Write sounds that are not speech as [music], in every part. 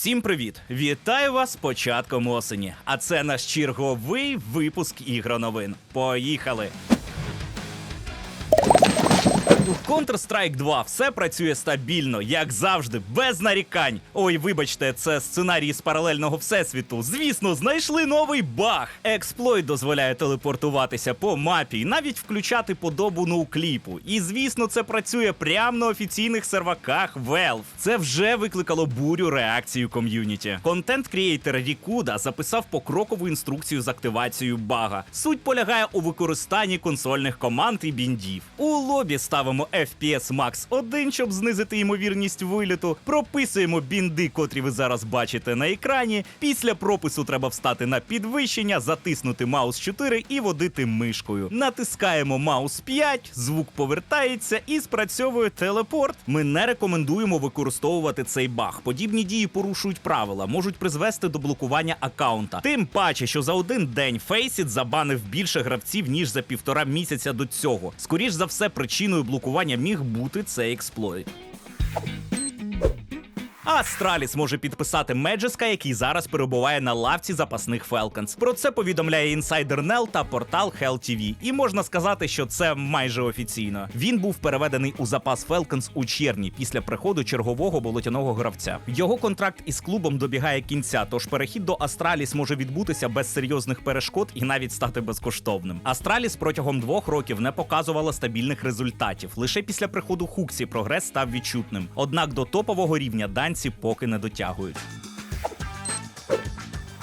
Всім привіт! Вітаю вас початком осені. А це наш черговий випуск ігроновин. Поїхали! Counter-Strike 2 все працює стабільно, як завжди, без нарікань. Ой, вибачте, це сценарій з паралельного всесвіту. Звісно, знайшли новий баг. Експлойт дозволяє телепортуватися по мапі і навіть включати подобу ноукліпу. І звісно, це працює прямо на офіційних серваках Valve. Це вже викликало бурю реакцію ком'юніті. Контент-крієйтер Рікуда записав покрокову інструкцію з активацією бага. Суть полягає у використанні консольних команд і біндів. У лобі ставимо FPS Max 1, щоб знизити ймовірність виліту. Прописуємо бінди, котрі ви зараз бачите на екрані. Після пропису треба встати на підвищення, затиснути маус 4 і водити мишкою. Натискаємо маус 5, звук повертається і спрацьовує телепорт. Ми не рекомендуємо використовувати цей баг. Подібні дії порушують правила, можуть призвести до блокування аккаунта. Тим паче, що за один день Faceit забанив більше гравців ніж за півтора місяця до цього. Скоріш за все, причиною блокування міг бути цей експлойт. Астраліс може підписати Меджеска, який зараз перебуває на лавці запасних Falcons. Про це повідомляє інсайдер Нел та портал Hell TV. І можна сказати, що це майже офіційно. Він був переведений у запас Falcons у червні після приходу чергового болотяного гравця. Його контракт із клубом добігає кінця, тож перехід до Астраліс може відбутися без серйозних перешкод і навіть стати безкоштовним. Астраліс протягом двох років не показувала стабільних результатів. Лише після приходу Хуксі прогрес став відчутним. Однак до топового рівня данці поки не дотягують.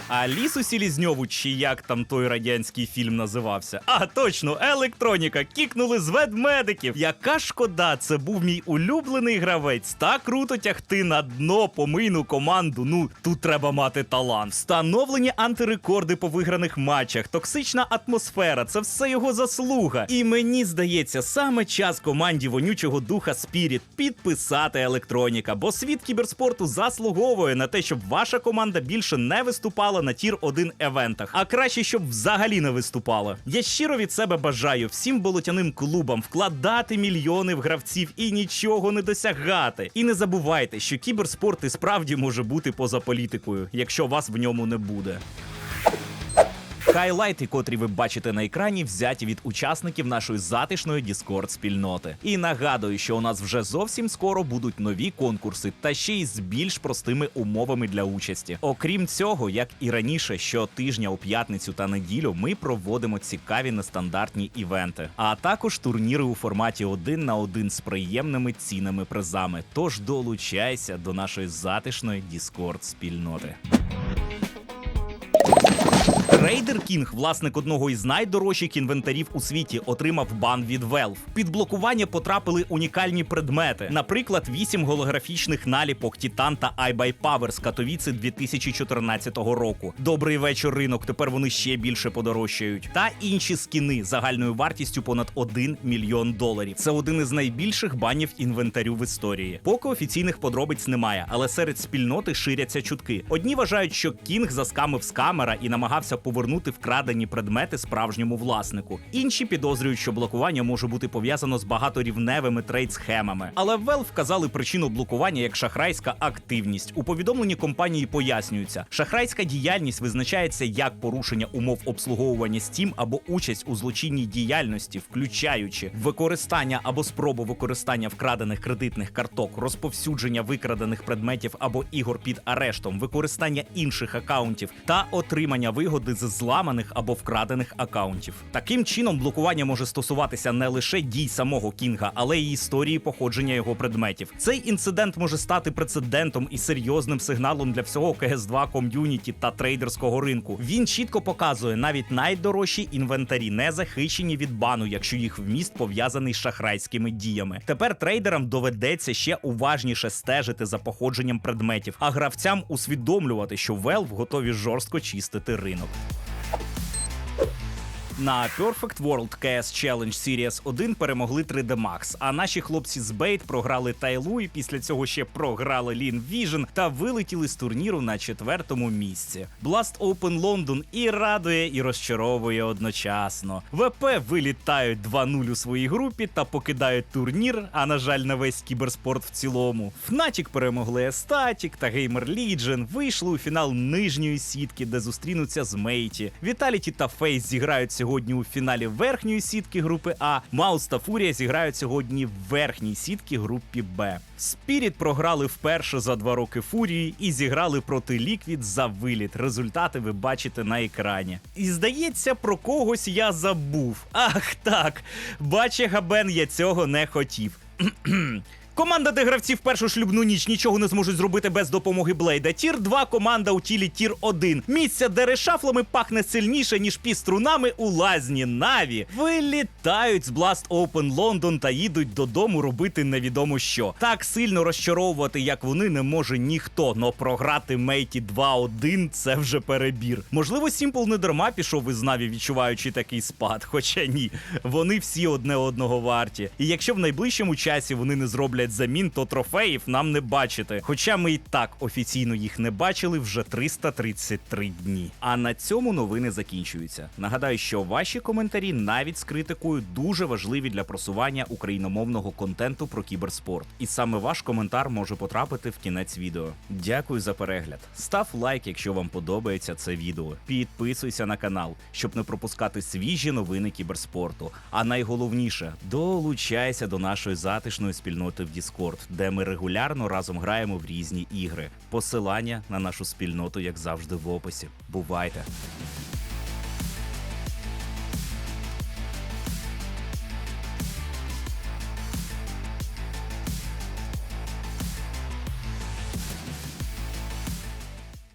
А лісу Селізньову, чи як там той радянський фільм називався? А точно, електроніка кікнули з ведмедиків. Яка шкода, це був мій улюблений гравець. Так круто тягти на дно помийну команду. Ну тут треба мати талант. Встановлені антирекорди по виграних матчах, токсична атмосфера це все його заслуга. І мені здається, саме час команді вонючого духа Спіріт підписати електроніка, бо світ кіберспорту заслуговує на те, щоб ваша команда більше не виступала на тір 1 евентах, а краще, щоб взагалі не виступала. Я щиро від себе бажаю всім болотяним клубам вкладати мільйони в гравців і нічого не досягати. І не забувайте, що кіберспорт і справді може бути поза політикою, якщо вас в ньому не буде. Хайлайти, котрі ви бачите на екрані, взяті від учасників нашої затишної Discord спільноти. І нагадую, що у нас вже зовсім скоро будуть нові конкурси, та ще й з більш простими умовами для участі. Окрім цього, як і раніше, щотижня у п'ятницю та неділю ми проводимо цікаві нестандартні івенти, а також турніри у форматі один на один з приємними цінними призами. Тож долучайся до нашої затишної Discord спільноти. Рейдер Кінг, власник одного із найдорожчих інвентарів у світі, отримав бан від Valve. Під блокування потрапили унікальні предмети, наприклад, вісім голографічних наліпок Titan та iBuy Power з Катовіци 2014 року. Добрий вечір, ринок. Тепер вони ще більше подорожчають. Та інші скіни загальною вартістю понад 1 мільйон доларів. Це один із найбільших банів інвентарю в історії. Поки офіційних подробиць немає, але серед спільноти ширяться чутки. Одні вважають, що Кінг заскамив з камера і намагався повернути вкрадені предмети справжньому власнику. Інші підозрюють, що блокування може бути пов'язано з багаторівневими трейд-схемами. Але Valve вказали причину блокування як шахрайська активність. У повідомленні компанії пояснюється, шахрайська діяльність визначається як порушення умов обслуговування Steam або участь у злочинній діяльності, включаючи використання або спробу використання вкрадених кредитних карток, розповсюдження викрадених предметів або ігор під арештом, використання інших акаунтів та отримання вигоди з зламаних або вкрадених акаунтів. Таким чином, блокування може стосуватися не лише дій самого Кінга, але й історії походження його предметів. Цей інцидент може стати прецедентом і серйозним сигналом для всього КС2 ком'юніті та трейдерського ринку. Він чітко показує, навіть найдорожчі інвентарі не захищені від бану, якщо їх вміст пов'язаний з шахрайськими діями. Тепер трейдерам доведеться ще уважніше стежити за походженням предметів, а гравцям усвідомлювати, що Valve готові жорстко чистити ринок. На Perfect World CS Challenge Series 1 перемогли 3D Max, а наші хлопці з Бейт програли Тайлу і після цього ще програли Lean Vision та вилетіли з турніру на четвертому місці. Blast Open London і радує, і розчаровує одночасно. ВП вилітають 2-0 у своїй групі та покидають турнір, а на жаль, на весь кіберспорт в цілому. Fnatic перемогли Estatic та Gamer Legion, вийшли у фінал нижньої сітки, де зустрінуться з Мейті. Vitality та Фейс зіграють сьогодні у фіналі верхньої сітки групи А. Маус та Фурія зіграють сьогодні в верхній сітки групі Б. Спіріт програли вперше за два роки Фурії і зіграли проти Ліквід за виліт. Результати ви бачите на екрані. І здається, про когось я забув. Ах так, баче Габен, я цього не хотів. [clears throat] Команда, де гравці в першу шлюбну ніч нічого не зможуть зробити без допомоги Блейда. Тір 2 команда у тілі Тір 1. Місця, де решафлами пахне сильніше, ніж піструнами у лазні Наві. Вилітають з Blast Open London та їдуть додому робити невідомо що. Так сильно розчаровувати, як вони, не може ніхто, но програти Мейті 2-1 це вже перебір. Можливо, Сімпл не дарма пішов із Наві, відчуваючи такий спад. [laughs] Хоча ні, вони всі одне одного варті. І якщо в найближчому часі вони не зроблять замін, то трофеїв нам не бачити. Хоча ми і так офіційно їх не бачили вже 333 дні. А на цьому новини закінчуються. Нагадаю, що ваші коментарі навіть з критикою дуже важливі для просування україномовного контенту про кіберспорт. І саме ваш коментар може потрапити в кінець відео. Дякую за перегляд. Став лайк, якщо вам подобається це відео. Підписуйся на канал, щоб не пропускати свіжі новини кіберспорту. А найголовніше долучайся до нашої затишної спільноти в Discord, де ми регулярно разом граємо в різні ігри. Посилання на нашу спільноту, як завжди, в описі. Бувайте!